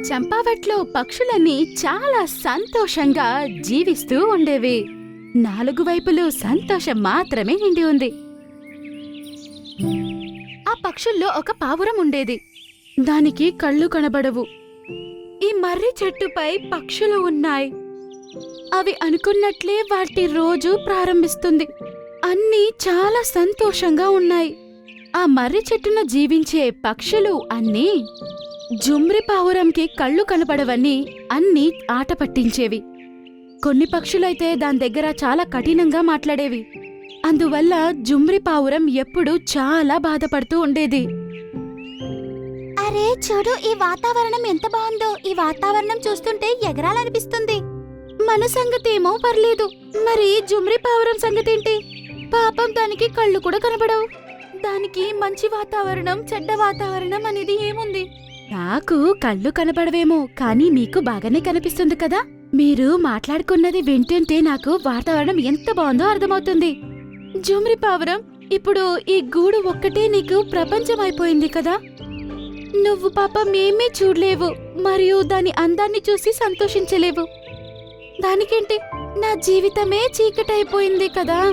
చంపావట్లో పక్షులన్నీ చాలా సంతోషంగా జీవిస్తూ ఉండేవి. నాలుగు వైపులు సంతోషం మాత్రమే నిండి ఉంది. ఆ పక్షుల్లో ఒక పావురం ఉండేది. దానికి కళ్ళు కనబడవు. ఈ మర్రి చెట్టుపై పక్షులు ఉన్నాయి. అవి అనుకున్నట్లే వాటి రోజు ప్రారంభిస్తుంది. అన్నీ చాలా సంతోషంగా ఉన్నాయి. ఆ మర్రి చెట్టున జీవించే పక్షులు అన్నీ జుమ్రి పావురంకి కళ్ళు కనపడవని అన్నీ ఆట పట్టించేవి. కొన్ని పక్షులైతే దాని దగ్గర చాలా కఠినంగా మాట్లాడేవి. అందువల్ల జుమ్రి పావురం ఎప్పుడూ చాలా బాధపడుతూ ఉండేది. అరే చూడు ఈ వాతావరణం ఎంత బాగుందో. ఈ వాతావరణం చూస్తుంటే ఎగరాలనిపిస్తుంది. మన సంగతేమో పర్లేదు. మరి జుమ్రి పావురం సంగతేంటి? పాపం దానికి కళ్ళు కూడా కనబడవు దానికి మంచి వాతావరణం చెడ్డ వాతావరణం అనేది ఏముంది? నాకు కళ్ళు కనబడవేమో కానీ మీకు బాగానే కనిపిస్తుంది కదా? మీరు మాట్లాడుకున్నది వింటుంటే నాకు వాతావరణం ఎంత బాగుందో అర్థమవుతుంది. జుమ్రి పావురం ఇప్పుడు ఈ గూడు ఒక్కటే నీకు ప్రపంచం అయిపోయింది కదా? నువ్వు పాపం ఏమీ చూడలేవు మరియు దాని అందాన్ని చూసి సంతోషించలేవు. దానికేంటి? నా జీవితమే చీకటైపోయింది కదా?